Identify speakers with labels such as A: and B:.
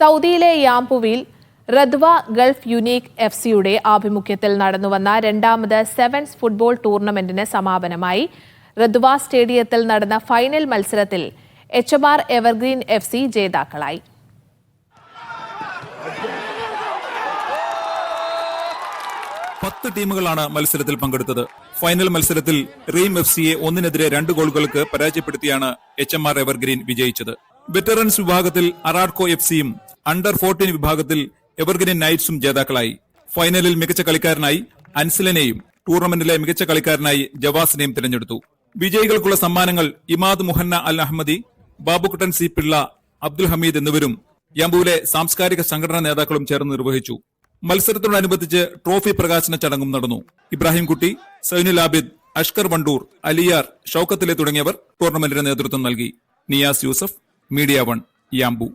A: സൗദിയിലെ യാംപുവിൽ Radwa Gulf unique F സിയുടെ ആഭിമുഖ്യത്തിൽ നടന്നുവന്ന രണ്ടാമത് സെവൻസ് ഫുട്ബോൾ ടൂർണമെന്റിന് സമാപനമായി റദ്വ സ്റ്റേഡിയത്തിൽ നടന്ന ഫൈനൽ മത്സരത്തിൽ H M R Evergreen F C ജേതാക്കളായി.
B: പത്ത് ടീമുകളാണ് മത്സരത്തിൽ പങ്കെടുത്തത്. ഫൈനൽ മത്സരത്തിൽ റീം എഫ് സിയെ ഒന്നിനെതിരെ രണ്ട് ഗോളുകൾക്ക് പരാജയപ്പെടുത്തിയാണ് എച്ച് എം ആർ എവർഗ്രീൻ വിജയിച്ചത്. വെറ്ററൻസ് വിഭാഗത്തിൽ അറാഡ്കോ എഫ് സിയും അണ്ടർ ഫോർട്ടീൻ വിഭാഗത്തിൽ എവർഗ്രീൻ നൈറ്റ്സും ജേതാക്കളായി. ഫൈനലിൽ മികച്ച കളിക്കാരനായി അൻസിലനെയും ടൂർണമെന്റിലെ മികച്ച കളിക്കാരനായി ജവാസിനെയും തിരഞ്ഞെടുത്തു. വിജയികൾക്കുള്ള സമ്മാനങ്ങൾ Imad Muhanna Al Ahmadi Babukuttan C Pillai Abdul Hameed എന്നിവരും യംബുവിലെ സാംസ്കാരിക സംഘടനാ നേതാക്കളും ചേർന്ന് നിർവഹിച്ചു. മത്സരത്തോടനുബന്ധിച്ച് ട്രോഫി പ്രകാശന ചടങ്ങും നടന്നു. ഇബ്രാഹിംകുട്ടി സൈനുൽ ആബിദ് അഷ്കർ വണ്ടൂർ അലിയാർ ഷൌക്കത്തിലെ തുടങ്ങിയവർ ടൂർണമെന്റിന് നേതൃത്വം നൽകി. Niyas Yusuf media one Yanbu